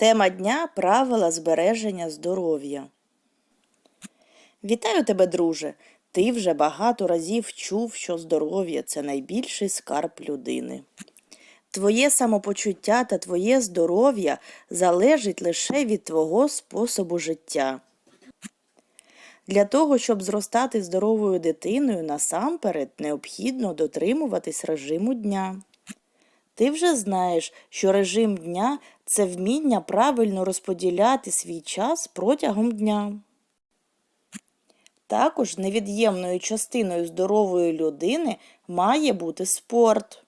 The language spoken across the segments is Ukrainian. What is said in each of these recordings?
Тема дня правила збереження здоров'я. Вітаю тебе, друже! Ти вже багато разів чув, що здоров'я це найбільший скарб людини. Твоє самопочуття та твоє здоров'я залежить лише від твого способу життя. Для того, щоб зростати здоровою дитиною, насамперед необхідно дотримуватись режиму дня. Ти вже знаєш, що режим дня це вміння правильно розподіляти свій час протягом дня. Також невід'ємною частиною здорової людини має бути спорт.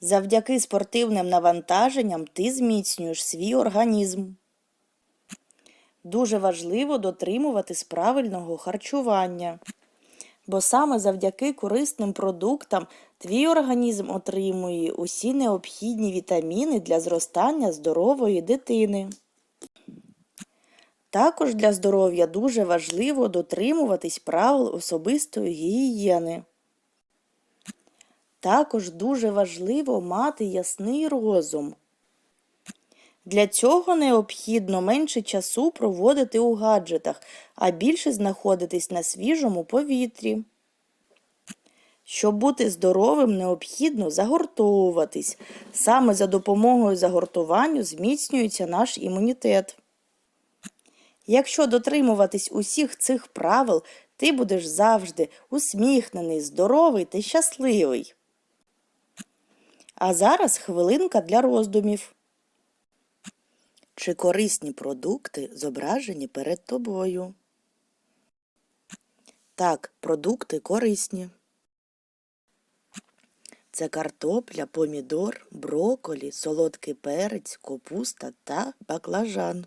Завдяки спортивним навантаженням ти зміцнюєш свій організм. Дуже важливо дотримуватись правильного харчування, бо саме завдяки корисним продуктам твій організм отримує усі необхідні вітаміни для зростання здорової дитини. Також для здоров'я дуже важливо дотримуватись правил особистої гігієни. Також дуже важливо мати ясний розум. Для цього необхідно менше часу проводити у гаджетах, а більше знаходитись на свіжому повітрі. Щоб бути здоровим, необхідно загортовуватись. Саме за допомогою загортуванню зміцнюється наш імунітет. Якщо дотримуватись усіх цих правил, ти будеш завжди усміхнений, здоровий та щасливий. А зараз хвилинка для роздумів. Чи корисні продукти зображені перед тобою? Так, продукти корисні. Це картопля, помідор, броколі, солодкий перець, капуста та баклажан.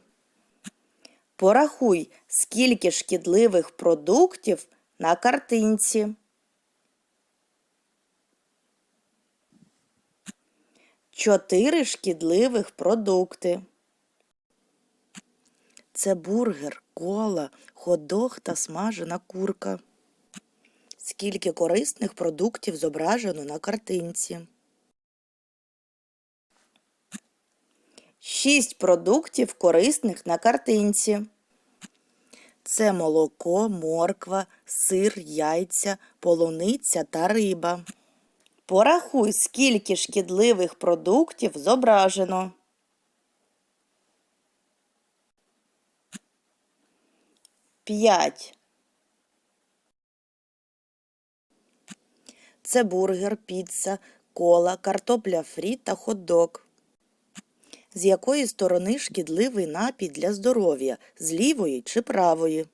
Порахуй, скільки шкідливих продуктів на картинці. Чотири шкідливих продукти. Це бургер, кола, хот-дог та смажена курка. Скільки корисних продуктів зображено на картинці? Шість продуктів корисних на картинці. Це молоко, морква, сир, яйця, полуниця та риба. Порахуй, скільки шкідливих продуктів зображено. П'ять. Це бургер, піца, кола, картопля фрі та хот-дог. З якої сторони шкідливий напій для здоров'я? З лівої чи правої?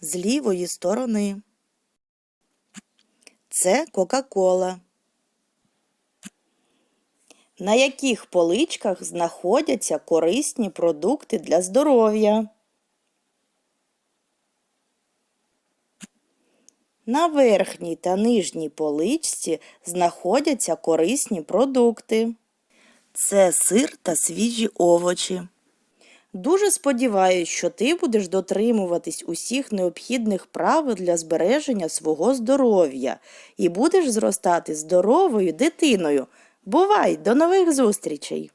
З лівої сторони. Це Кока-Кола. На яких поличках знаходяться корисні продукти для здоров'я? На верхній та нижній поличці знаходяться корисні продукти. Це сир та свіжі овочі. Дуже сподіваюсь, що ти будеш дотримуватись усіх необхідних правил для збереження свого здоров'я і будеш зростати здоровою дитиною. Бувай, до нових зустрічей!